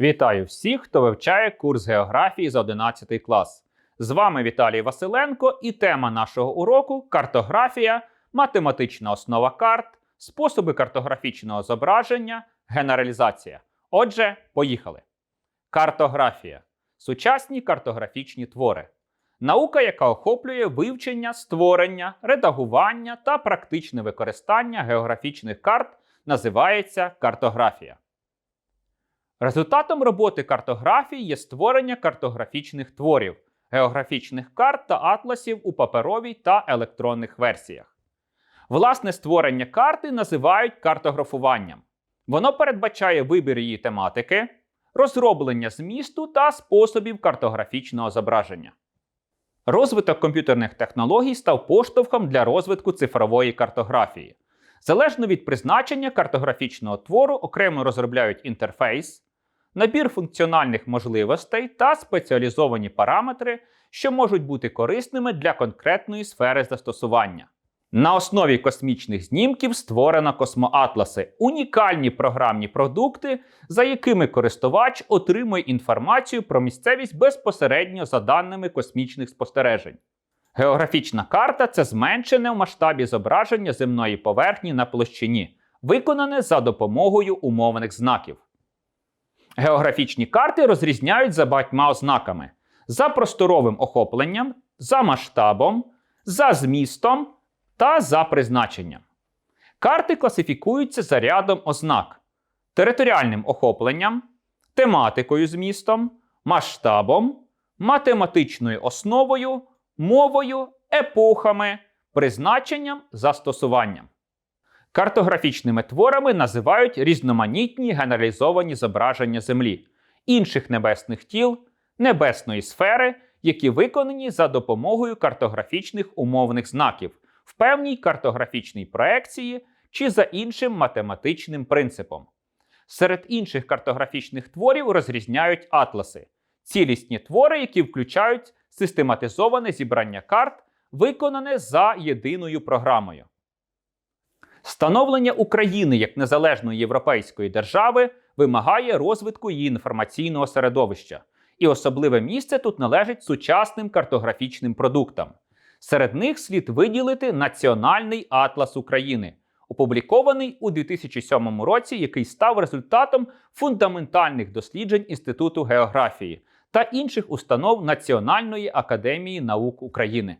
Вітаю всіх, хто вивчає курс географії за 11 клас. З вами Віталій Василенко і тема нашого уроку картографія, математична основа карт, способи картографічного зображення, генералізація. Отже, поїхали. Картографія сучасні картографічні твори. Наука, яка охоплює вивчення, створення, редагування та практичне використання географічних карт, називається картографія. Результатом роботи картографії є створення картографічних творів, географічних карт та атласів у паперовій та електронних версіях. Власне створення карти називають картографуванням. Воно передбачає вибір її тематики, розроблення змісту та способів картографічного зображення. Розвиток комп'ютерних технологій став поштовхом для розвитку цифрової картографії. Залежно від призначення картографічного твору окремо розробляють інтерфейс, набір функціональних можливостей та спеціалізовані параметри, що можуть бути корисними для конкретної сфери застосування. На основі космічних знімків створено космоатласи унікальні програмні продукти, за якими користувач отримує інформацію про місцевість безпосередньо за даними космічних спостережень. Географічна карта це зменшене в масштабі зображення земної поверхні на площині, виконане за допомогою умовних знаків. Географічні карти розрізняють за багатьма ознаками: за просторовим охопленням, за масштабом, за змістом та за призначенням. Карти класифікуються за рядом ознак: територіальним охопленням, тематикою змістом, масштабом, математичною основою, мовою, епохами, призначенням, застосуванням. Картографічними творами називають різноманітні генералізовані зображення Землі, інших небесних тіл, небесної сфери, які виконані за допомогою картографічних умовних знаків в певній картографічній проекції чи за іншим математичним принципом. Серед інших картографічних творів розрізняють атласи, цілісні твори, які включають систематизоване зібрання карт, виконане за єдиною програмою. Становлення України як незалежної європейської держави вимагає розвитку її інформаційного середовища, і особливе місце тут належить сучасним картографічним продуктам. Серед них слід виділити Національний атлас України, опублікований у 2007 році, який став результатом фундаментальних досліджень Інституту географії та інших установ Національної академії наук України.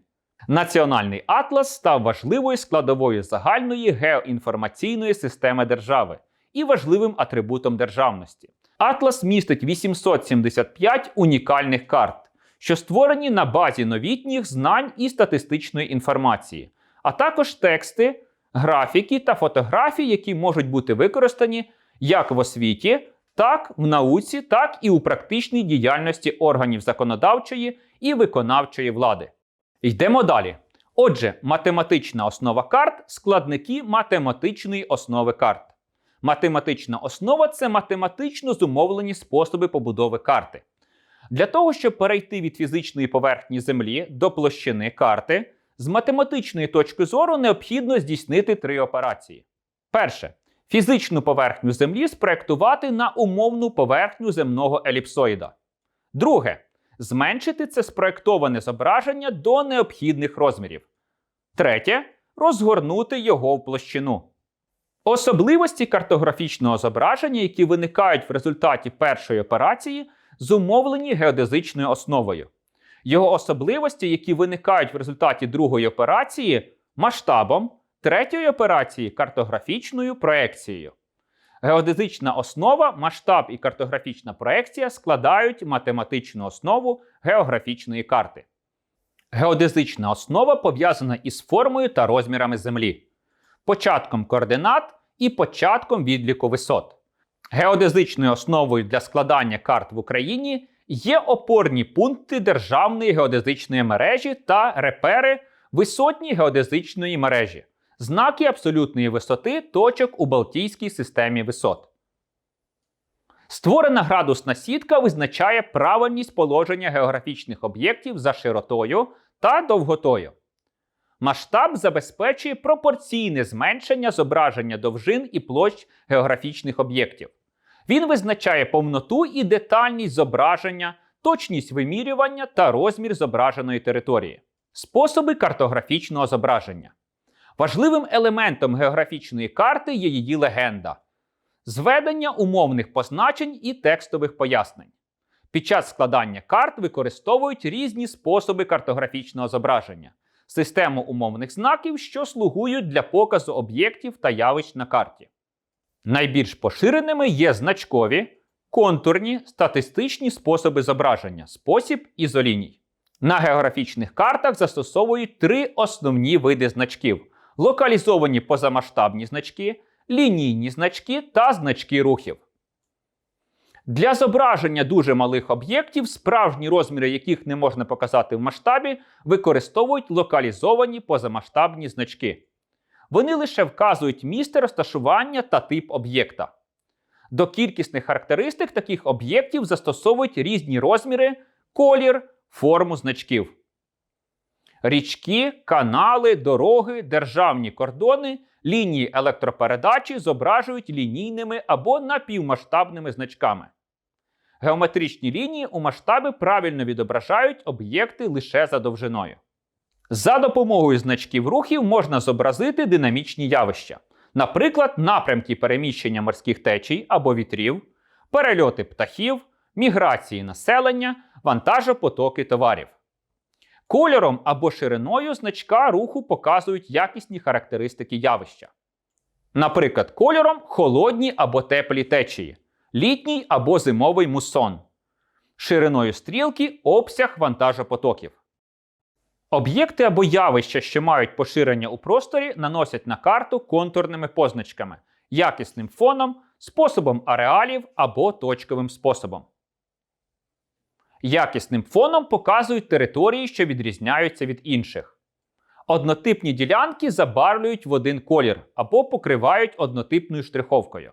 Національний атлас став важливою складовою загальної геоінформаційної системи держави і важливим атрибутом державності. Атлас містить 875 унікальних карт, що створені на базі новітніх знань і статистичної інформації, а також тексти, графіки та фотографії, які можуть бути використані як в освіті, так в науці, так і у практичній діяльності органів законодавчої і виконавчої влади. Йдемо далі. Отже, математична основа карт складники математичної основи карт. Математична основа це математично зумовлені способи побудови карти. Для того, щоб перейти від фізичної поверхні Землі до площини карти, з математичної точки зору необхідно здійснити три операції. Перше. Фізичну поверхню Землі спроектувати на умовну поверхню земного еліпсоїда. Друге. Зменшити це спроектоване зображення до необхідних розмірів. Третє. Розгорнути його в площину. Особливості картографічного зображення, які виникають в результаті першої операції, зумовлені геодезичною основою. Його особливості, які виникають в результаті другої операції, масштабом, третьої операції картографічною проекцією. Геодезична основа, масштаб і картографічна проекція складають математичну основу географічної карти. Геодезична основа пов'язана із формою та розмірами Землі, початком координат і початком відліку висот. Геодезичною основою для складання карт в Україні є опорні пункти Державної геодезичної мережі та репери висотні геодезичної мережі, знаки абсолютної висоти точок у Балтійській системі висот. Створена градусна сітка визначає правильність положення географічних об'єктів за широтою та довготою. Масштаб забезпечує пропорційне зменшення зображення довжин і площ географічних об'єктів. Він визначає повноту і детальність зображення, точність вимірювання та розмір зображеної території. Способи картографічного зображення. Важливим елементом географічної карти є її легенда, зведення умовних позначень і текстових пояснень. Під час складання карт використовують різні способи картографічного зображення, систему умовних знаків, що слугують для показу об'єктів та явищ на карті. Найбільш поширеними є значкові, контурні, статистичні способи зображення, спосіб ізоліній. На географічних картах застосовують три основні види значків: локалізовані позамасштабні значки, лінійні значки та значки рухів. Для зображення дуже малих об'єктів, справжні розміри яких не можна показати в масштабі, використовують локалізовані позамасштабні значки. Вони лише вказують місце розташування та тип об'єкта. До кількісних характеристик таких об'єктів застосовують різні розміри, колір, форму значків. Річки, канали, дороги, державні кордони, лінії електропередачі зображують лінійними або напівмасштабними значками. Геометричні лінії у масштабі правильно відображають об'єкти лише за довжиною. За допомогою значків рухів можна зобразити динамічні явища, наприклад, напрямки переміщення морських течій або вітрів, перельоти птахів, міграції населення, вантажопотоки товарів. Кольором або шириною значка руху показують якісні характеристики явища. Наприклад, кольором холодні або теплі течії, літній або зимовий мусон, шириною стрілки обсяг вантажопотоків. Об'єкти або явища, що мають поширення у просторі, наносять на карту контурними позначками, якісним фоном, способом ареалів або точковим способом. Якісним фоном показують території, що відрізняються від інших. Однотипні ділянки забарвлюють в один колір або покривають однотипною штриховкою.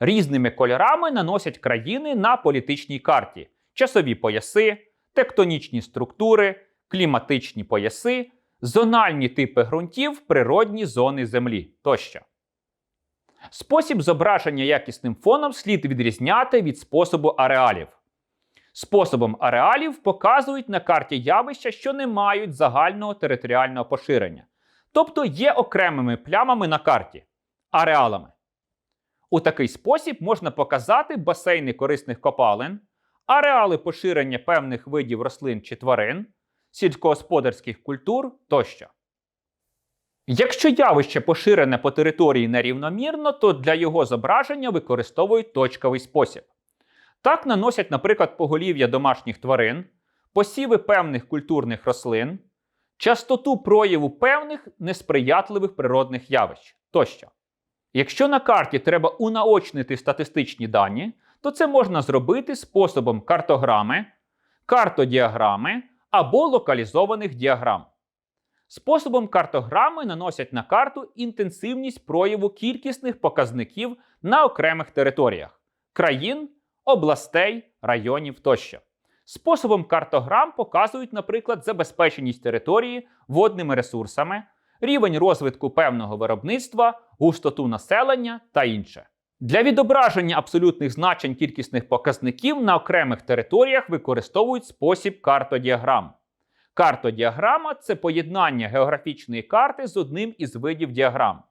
Різними кольорами наносять країни на політичній карті, часові пояси, тектонічні структури, кліматичні пояси, зональні типи ґрунтів, природні зони Землі тощо. Спосіб зображення якісним фоном слід відрізняти від способу ареалів. Способом ареалів показують на карті явища, що не мають загального територіального поширення, тобто є окремими плямами на карті ареалами. У такий спосіб можна показати басейни корисних копалин, ареали поширення певних видів рослин чи тварин, сільськогосподарських культур тощо. Якщо явище поширене по території нерівномірно, то для його зображення використовують точковий спосіб. Так наносять, наприклад, поголів'я домашніх тварин, посіви певних культурних рослин, частоту прояву певних несприятливих природних явищ тощо. Якщо на карті треба унаочнити статистичні дані, то це можна зробити способом картограми, картодіаграми або локалізованих діаграм. Способом картограми наносять на карту інтенсивність прояву кількісних показників на окремих територіях країн, областей, районів тощо. Способом картограм показують, наприклад, забезпеченість території водними ресурсами, рівень розвитку певного виробництва, густоту населення та інше. Для відображення абсолютних значень кількісних показників на окремих територіях використовують спосіб картодіаграм. Картодіаграма це поєднання географічної карти з одним із видів діаграм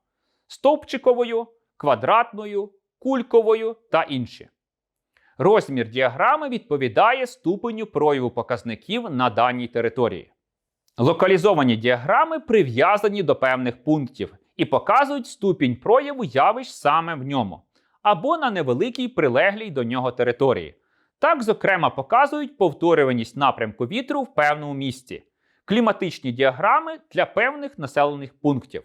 стовпчиковою, квадратною, кульковою та інші. Розмір діаграми відповідає ступеню прояву показників на даній території. Локалізовані діаграми прив'язані до певних пунктів і показують ступінь прояву явищ саме в ньому, або на невеликій прилеглій до нього території. Так, зокрема, показують повторюваність напрямку вітру в певному місці, кліматичні діаграми для певних населених пунктів.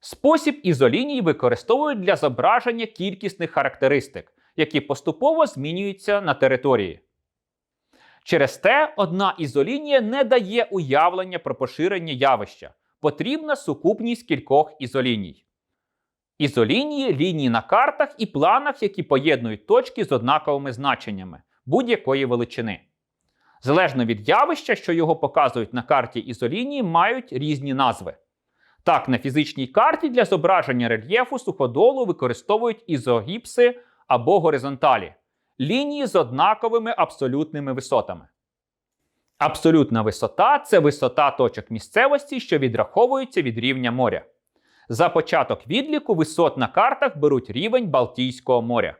Спосіб ізоліній використовують для зображення кількісних характеристик, які поступово змінюються на території. Через те одна ізолінія не дає уявлення про поширення явища. Потрібна сукупність кількох ізоліній. Ізолінії лінії на картах і планах, які поєднують точки з однаковими значеннями будь-якої величини. Залежно від явища, що його показують на карті ізолінії, мають різні назви. Так, на фізичній карті для зображення рельєфу суходолу використовують ізогіпси або горизонталі лінії з однаковими абсолютними висотами. Абсолютна висота це висота точок місцевості, що відраховуються від рівня моря. За початок відліку висот на картах беруть рівень Балтійського моря.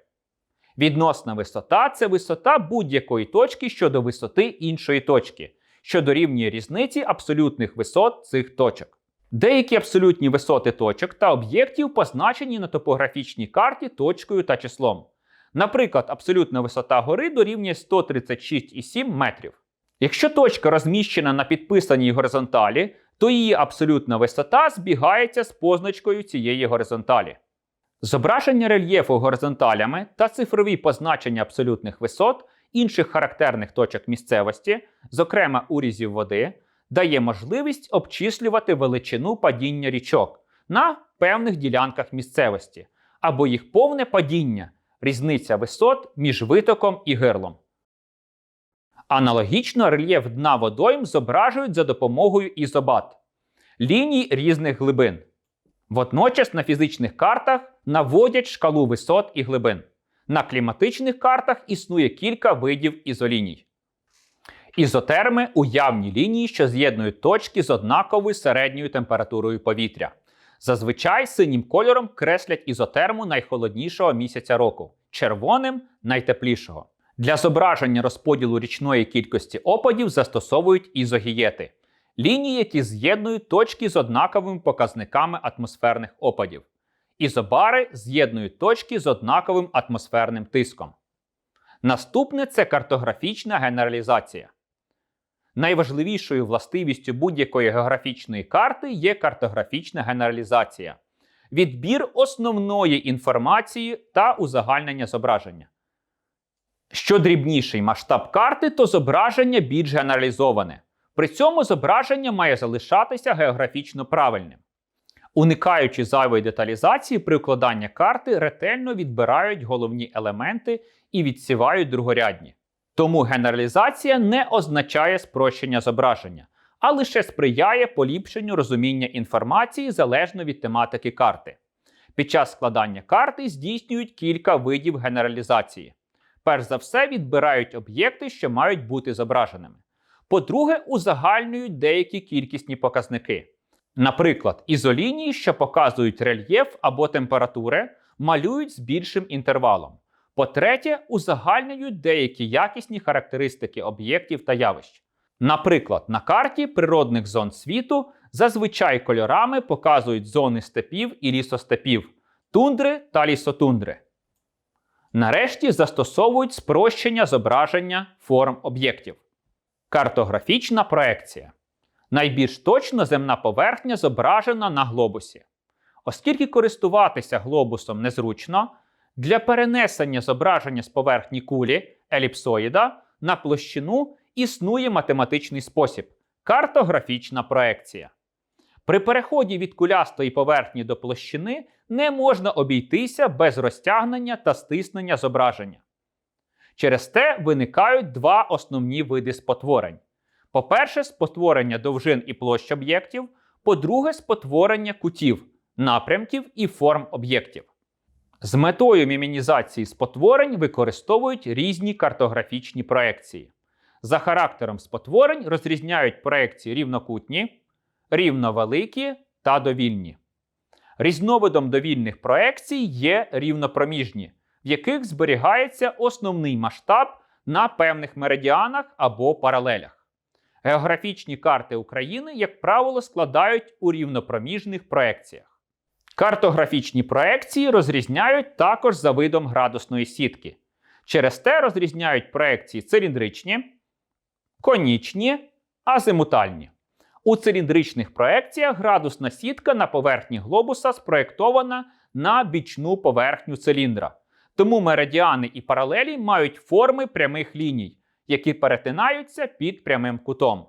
Відносна висота це висота будь-якої точки щодо висоти іншої точки, що дорівнює різниці абсолютних висот цих точок. Деякі абсолютні висоти точок та об'єктів позначені на топографічній карті точкою та числом. Наприклад, абсолютна висота гори дорівнює 136,7 метрів. Якщо точка розміщена на підписаній горизонталі, то її абсолютна висота збігається з позначкою цієї горизонталі. Зображення рельєфу горизонталями та цифрові позначення абсолютних висот інших характерних точок місцевості, зокрема урізів води, дає можливість обчислювати величину падіння річок на певних ділянках місцевості або їх повне падіння, різниця висот між витоком і гирлом. Аналогічно рельєф дна водойм зображують за допомогою ізобат ліній різних глибин. Водночас на фізичних картах наводять шкалу висот і глибин. На кліматичних картах існує кілька видів ізоліній. Ізотерми уявні лінії, що з'єднують точки з однаковою середньою температурою повітря. Зазвичай синім кольором креслять ізотерму найхолоднішого місяця року, червоним найтеплішого. Для зображення розподілу річної кількості опадів застосовують ізогієти лінії, які з'єднують точки з однаковими показниками атмосферних опадів. Ізобари з'єднують точки з однаковим атмосферним тиском. Наступне це картографічна генералізація. Найважливішою властивістю будь-якої географічної карти є картографічна генералізація, відбір основної інформації та узагальнення зображення. Що дрібніший масштаб карти, то зображення більш генералізоване. При цьому зображення має залишатися географічно правильним. Уникаючи зайвої деталізації, при укладанні карти ретельно відбирають головні елементи і відсівають другорядні. Тому генералізація не означає спрощення зображення, а лише сприяє поліпшенню розуміння інформації залежно від тематики карти. Під час складання карти здійснюють кілька видів генералізації. Перш за все, відбирають об'єкти, що мають бути зображеними. По-друге, узагальнюють деякі кількісні показники. Наприклад, ізолінії, що показують рельєф або температури, малюють з більшим інтервалом. По-третє, узагальнюють деякі якісні характеристики об'єктів та явищ. Наприклад, на карті природних зон світу зазвичай кольорами показують зони степів і лісостепів, тундри та лісотундри. Нарешті застосовують спрощення зображення форм об'єктів. Картографічна проекція. Найбільш точно земна поверхня зображена на глобусі. Оскільки користуватися глобусом незручно, для перенесення зображення з поверхні кулі еліпсоїда на площину існує математичний спосіб картографічна проекція. При переході від кулястої поверхні до площини не можна обійтися без розтягнення та стиснення зображення. Через те виникають два основні види спотворень. По-перше, спотворення довжин і площ об'єктів, по-друге, спотворення кутів, напрямків і форм об'єктів. З метою мімінізації спотворень використовують різні картографічні проекції. За характером спотворень розрізняють проекції рівнокутні, рівновеликі та довільні. Різновидом довільних проекцій є рівнопроміжні, в яких зберігається основний масштаб на певних меридіанах або паралелях. Географічні карти України, як правило, складають у рівнопроміжних проекціях. Картографічні проекції розрізняють також за видом градусної сітки. Через те розрізняють проекції циліндричні, конічні, азимутальні. У циліндричних проекціях градусна сітка на поверхні глобуса спроєктована на бічну поверхню циліндра. Тому меридіани і паралелі мають форми прямих ліній, які перетинаються під прямим кутом.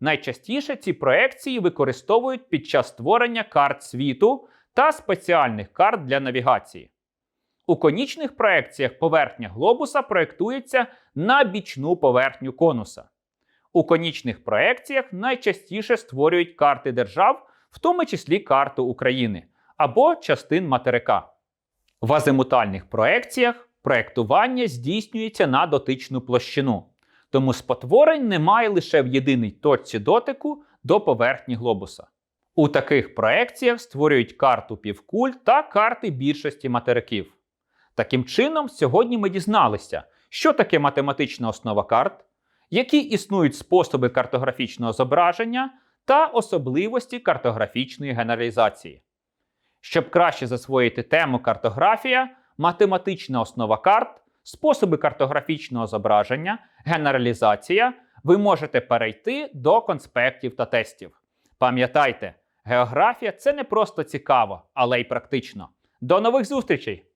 Найчастіше ці проекції використовують під час створення карт світу та спеціальних карт для навігації. У конічних проекціях поверхня глобуса проєктується на бічну поверхню конуса. У конічних проекціях найчастіше створюють карти держав, в тому числі карту України або частин материка. В азимутальних проекціях проектування здійснюється на дотичну площину, тому спотворень немає лише в єдиній точці дотику до поверхні глобуса. У таких проекціях створюють карту півкуль та карти більшості материків. Таким чином, сьогодні ми дізналися, що таке математична основа карт, які існують способи картографічного зображення та особливості картографічної генералізації. Щоб краще засвоїти тему картографія, математична основа карт, способи картографічного зображення, генералізація, ви можете перейти до конспектів та тестів. Пам'ятайте, географія це не просто цікаво, але й практично. До нових зустрічей!